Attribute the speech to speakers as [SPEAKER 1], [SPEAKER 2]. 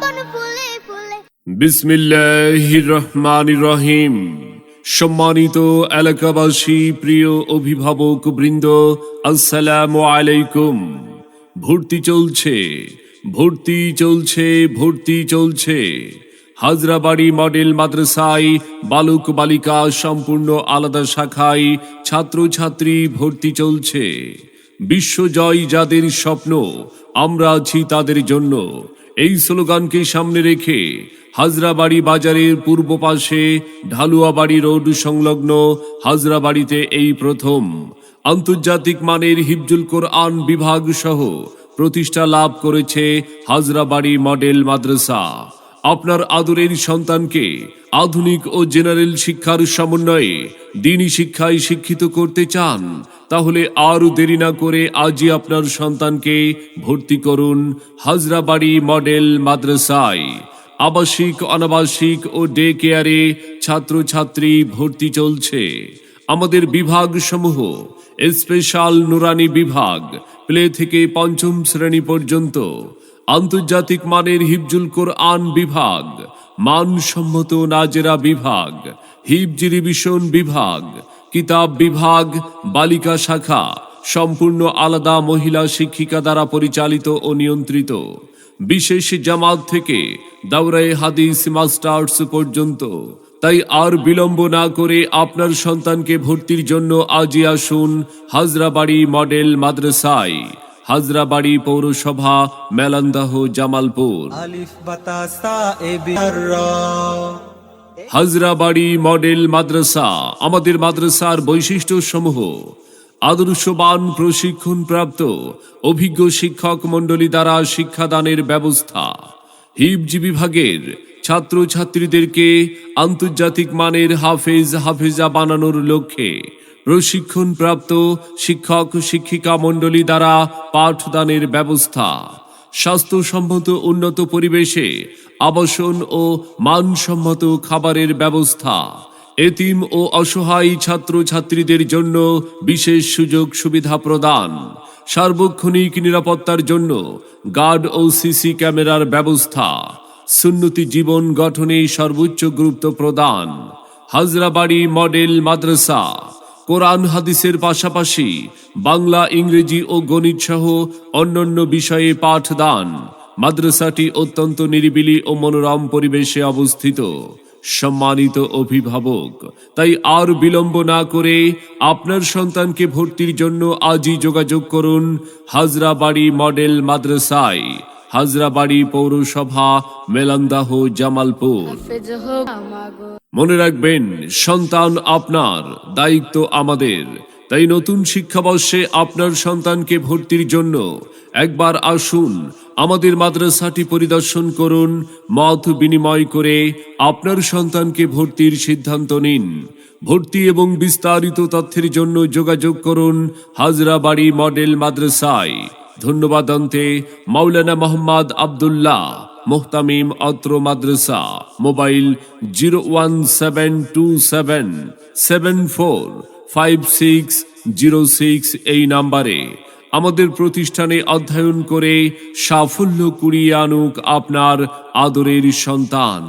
[SPEAKER 1] জীবন ফুলে
[SPEAKER 2] রহিম সম্মানিত এলাকাবাসী, প্রিয় অভিভাবক বৃন্দ, আসসালাম আলাইকুম। ভর্তি চলছে ভর্তি চলছে ভর্তি চলছে। হাজরাবাড়ি মডেল মাদ্রাসায় বালক বালিকা সম্পূর্ণ আলাদা শাখায় ছাত্রছাত্রী ভর্তি চলছে। বিশ্বজয় যাদের স্বপ্ন, আমরা আছি তাদের জন্য। এই স্লোগানকে সামনে রেখে হাজরাবাড়ি বাজারের পূর্ব পাশে ঢালুয়াবাড়ি রোড সংলগ্ন হাজরাবাড়িতে এই প্রথম আন্তর্জাতিক মানের হিফজুল কোরআন বিভাগ সহ প্রতিষ্ঠা লাভ করেছে হাজরাবাড়ি মডেল মাদ্রাসা। আপনার আদরের সন্তানকে আধুনিক ও জেনারেল শিক্ষার সমন্বয়ে দিনই শিক্ষায় শিক্ষিত করতে চান, তাহলে আর দেরি না করে আজই আপনার সন্তানকে ভর্তি করুন হাজরাবাড়ি মডেল মাদ্রাসায়। আবাসিক, অনাবাসিক ও ডে কেয়ারে ছাত্রছাত্রী ভর্তি চলছে। আমাদের বিভাগ সমূহ স্পেশাল নুরানি বিভাগ, প্লে থেকে পঞ্চম শ্রেণি পর্যন্ত আন্তর্জাতিক মানের হিফজুল কোরআন বিভাগ, মানসম্মত নাজেরা বিভাগ হিফজি রিভিশন বিভাগ, কিতাব বিভাগ, বালিকা শাখা, সম্পূর্ণ আলাদা মহিলা শিক্ষিকা দ্বারা পরিচালিত ও নিয়ন্ত্রিত। বিশেষ জামাত থেকে দাওরাই হাদিস মাস্টার্স পর্যন্ত। তাই আর বিলম্ব না করে আপনার সন্তানকে ভর্তির জন্য আজই আসুন হাজরাবাড়ি মডেল মাদ্রাসায়। হাজরাবাড়ি পৌরসভা মেলান্দাহ জামালপুর। হাজরাবাড়ি মডেল মাদ্রাসা আমাদের মাদ্রাসার বৈশিষ্ট্য সমূহ আদর্শবান প্রশিক্ষণ প্রাপ্ত অভিজ্ঞ শিক্ষক মণ্ডলী দ্বারা শিক্ষাদানের ব্যবস্থা। হিবজি বিভাগের ছাত্রছাত্রীদেরকে আন্তর্জাতিক মানের হাফেজ, হাফেজা বানানোর লক্ষ্যে প্রশিক্ষণ প্রাপ্ত শিক্ষক, শিক্ষিকা মণ্ডলী দ্বারা পাঠদানের ব্যবস্থা। স্বাস্থ্যসম্মত উন্নত পরিবেশে আবাসন ও মানসম্মত খাবারের ব্যবস্থা। এতিম ও অসহায় ছাত্রছাত্রীদের জন্য বিশেষ সুযোগ সুবিধা প্রদান। সার্বক্ষণিক নিরাপত্তার জন্য গার্ড ও সিসি ক্যামেরার ব্যবস্থা। সুন্নতি জীবন গঠনে সর্বোচ্চ গুরুত্ব প্রদান। হাজরাবাড়ি মডেল মাদ্রাসা। কোরআন হাদিসের পাশাপাশি বাংলা, ইংরেজি ও গণিত সহ অন্যান্য বিষয়ে পাঠদান। মাদ্রাসাটি অত্যন্ত নিরিবিলি ও মনোরম পরিবেশে অবস্থিত। সম্মানিত অভিভাবক, তাই আর বিলম্ব না করে আপনার সন্তানকে ভর্তির জন্য আজই যোগাযোগ করুন হাজরাবাড়ি মডেল মাদ্রাসায়। হাজরাবাড়ি পৌরসভা, মেলান্দাহ, জামালপুর। মনে রাখবেন, সন্তান আপনার, দায়িত্ব আমাদের। তাই নতুন শিক্ষাবর্ষে আপনার সন্তানকে ভর্তির জন্য একবার আসুন, আমাদের মাদ্রাসাটি পরিদর্শন করুন, মত বিনিময় করে আপনার সন্তানকে ভর্তির সিদ্ধান্ত নিন। ভর্তি এবং বিস্তারিত তথ্যের জন্য যোগাযোগ করুন হাজরাবাড়ি মডেল মাদ্রাসায়। ধন্যবাদ অন্তে মাওলানা মোহাম্মদ আবদুল্লাহ মোহতামিম অত্র মাদ্রাসা, mobile zero one seven two seven seven four five six zero six এই নাম্বারে। আমাদের প্রতিষ্ঠানে অধ্যয়ন করে সাফল্য কুড়িয়ে আনুক আপনার আদরের সন্তান।